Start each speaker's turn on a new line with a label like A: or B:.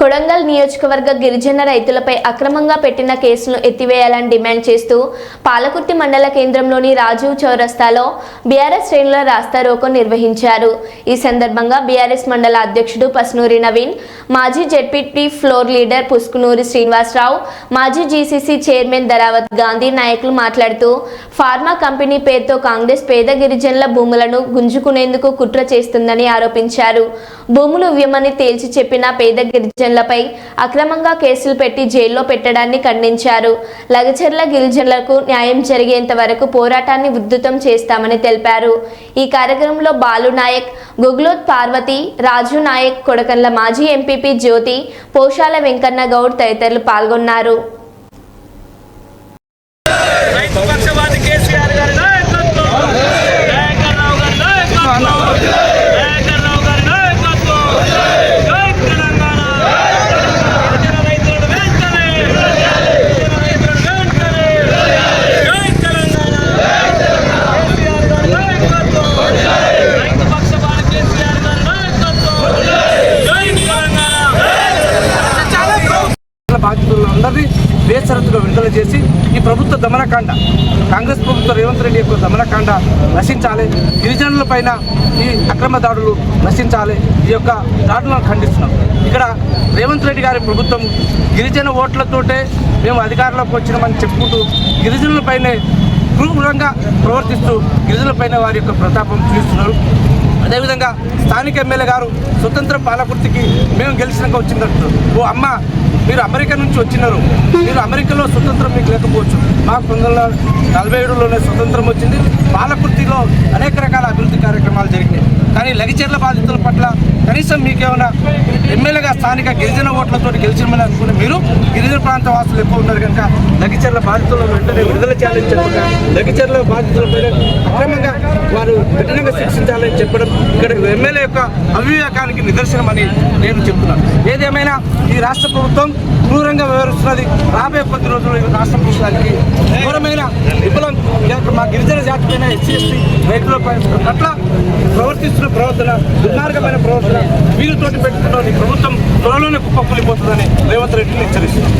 A: కొడంగల్ నియోజకవర్గ గిరిజన రైతులపై అక్రమంగా పెట్టిన కేసును ఎత్తివేయాలని డిమాండ్ చేస్తూ పాలకుర్తి మండల కేంద్రంలోని రాజీవ్ చౌరస్తాలో బీఆర్ఎస్ శ్రేణుల రాస్తారోకో నిర్వహించారు. ఈ సందర్భంగా బీఆర్ఎస్ మండల అధ్యక్షుడు పసునూరి నవీన్ మాజీ ZPT floor leader Puskunuri Srinivasarao మాజీ జీసీసీ చైర్మన్ దరావత్ గాంధీ నాయకులు మాట్లాడుతూ ఫార్మా కంపెనీ పేరుతో కాంగ్రెస్ పేద గిరిజనుల భూములను గుంజుకునేందుకు కుట్ర చేస్తుందని ఆరోపించారు. భూములు ఇవ్వమని తేల్చి చెప్పిన పేద గిరిజనులపై అక్రమంగా కేసులు పెట్టి జైల్లో పెట్టడాన్ని ఖండించారు. లగచర్ల గిరిజనులకు న్యాయం జరిగేంత వరకు పోరాటాన్ని ఉధృతం చేస్తామని తెలిపారు. ఈ కార్యక్రమంలో బాలు నాయక్ గుగ్లోత్ పార్వతి రాజు నాయక్ కొడకన్ల మాజీ ఎంపీపీ జ్యోతి పోషాల వెంకన్న గౌడ్ తదితరులు పాల్గొన్నారు.
B: అందరినీ బేషరతుగా విడుదల చేసి ఈ ప్రభుత్వ దమనకాండ కాంగ్రెస్ ప్రభుత్వ రేవంత్ రెడ్డి యొక్క దమనకాండ నశించాలి. గిరిజనుల పైన ఈ అక్రమ దాడులు నశించాలి. ఈ యొక్క దాడులను ఖండిస్తున్నాం. ఇక్కడ రేవంత్ రెడ్డి గారి ప్రభుత్వం గిరిజన ఓట్లతోటే మేము అధికారంలోకి వచ్చినామని చెప్పుకుంటూ గిరిజనులపైనే క్రూరంగా ప్రవర్తిస్తూ గిరిజనులపైన వారి యొక్క ప్రతాపం చూస్తున్నారు అదేవిధంగా స్థానిక ఎమ్మెల్యే గారు స్వతంత్ర పాలకుర్తికి మేము గెలిచినాక వచ్చిందంటున్నారు. ఓ అమ్మ మీరు అమెరికా నుంచి వచ్చినారు. మీరు అమెరికాలో స్వతంత్రం మీకు లేకపోవచ్చు. మాకు పంతొమ్మిది వందల నలభై ఏడులోనే స్వతంత్రం వచ్చింది. పాలకుర్తిలో అనేక రకాల అభివృద్ధి కార్యక్రమాలు జరిగినాయి. కానీ లగిచెర్ల బాధితుల పట్ల కనీసం మీకేమైనా ఎమ్మెల్యేగా స్థానిక గిరిజన ఓట్లతో గెలిచిమని అనుకునే మీరు గిరిజన ప్రాంత వాసులు ఎక్కువ ఉన్నారు కనుక లగిచెర్ల బాధితులను వెంటనే విడుదల చేయాలని చెప్పగా లగిచెర్ల బాధితులపై అక్రమంగా వారు కఠినంగా శిక్షించాలని చెప్పడం ఇక్కడ ఎమ్మెల్యే యొక్క అవివేకానికి నిదర్శనమని నేను చెప్తున్నాను. ఏదేమైనా ఈ రాష్ట్ర ప్రభుత్వం క్రూరంగా వ్యవహరిస్తున్నది రాబోయే కొద్ది రోజుల్లో ఈ రాష్ట్ర ప్రభుత్వానికి ఘోరమైన మా గిరిజన జాతి పైన ఎస్సీ ఎస్టీ రైతుల పట్ల ప్రవర్తిస్తున్న ప్రవర్తన దుర్మార్గమైన ప్రవర్తన వీరితోటి పెట్టుకున్న ప్రభుత్వం త్వరలోనే కుప్పకూలిపోతుందని రేవంత్ రెడ్డిని హెచ్చరిస్తుంది